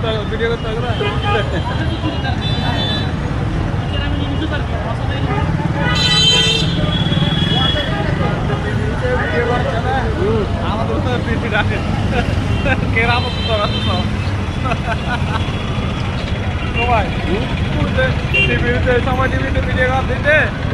করতে ভিডিও করতে হবে আমাদের তো পিপি রাখে কেরাম সবাই টিভিতে সময় টিভিতে ভিডিও দিতে।